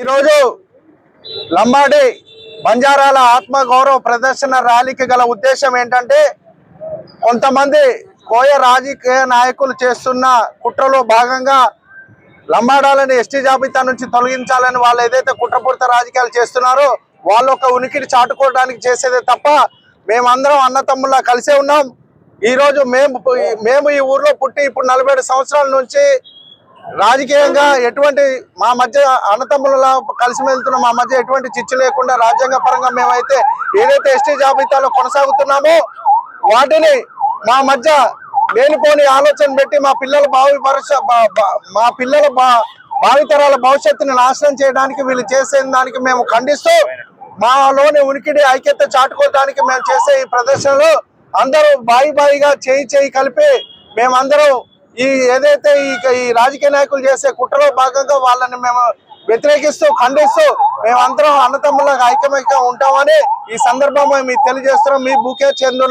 ఈరోజు లంబాడి బంజారాల ఆత్మగౌరవ ప్రదర్శన ర్యాలీకి గల ఉద్దేశం ఏంటంటే కొంతమంది కోయ రాజకీయ నాయకులు చేస్తున్న కుట్రలో భాగంగా లంబాడాలని ఎస్టీ జాబితా నుంచి తొలగించాలని వాళ్ళు ఏదైతే కుట్రపూరిత రాజకీయాలు చేస్తున్నారో వాళ్ళ ఒక ఉనికిని చాటుకోవడానికి చేసేదే తప్ప మేమందరం అన్నతమ్ముల్లా కలిసే ఉన్నాం. ఈరోజు మేము మేము ఈ ఊర్లో పుట్టి ఇప్పుడు నలభై సంవత్సరాల నుంచి రాజకీయంగా ఎటువంటి మా మధ్య అన్నతమ్ముల కలిసి వెళ్తున్న మా మధ్య ఎటువంటి చిచ్చు లేకుండా రాజ్యాంగ పరంగా మేమైతే ఏదైతే ఎస్టీ జాబితాలో కొనసాగుతున్నామో వాటిని మా మధ్య లేనిపోని ఆలోచన పెట్టి మా పిల్లల భావి బా- బా- మా పిల్లల బా- భావితరాల భవిష్యత్తుని నాశనం చేయడానికి వీళ్ళు చేసే దానికి మేము ఖండిస్తూ మాలోని ఉనికిడి ఐక్యత చాటుకోవడానికి మేము చేసే ఈ ప్రదర్శనలో అందరూ బాయి బాయిగా చేయి చేయి కలిపి మేమందరం ఈ ఏదైతే ఈ ఈ రాజకీయ నాయకులు చేసే కుట్రలో భాగంగా వాళ్ళని మేము వ్యతిరేకిస్తూ ఖండిస్తూ మేమందరం అన్నతమ్ములకు ఐక్యమైక్యం ఉంటామని ఈ సందర్భంగా మీకు తెలియజేస్తున్నాం. మీ బుకే చెందున్న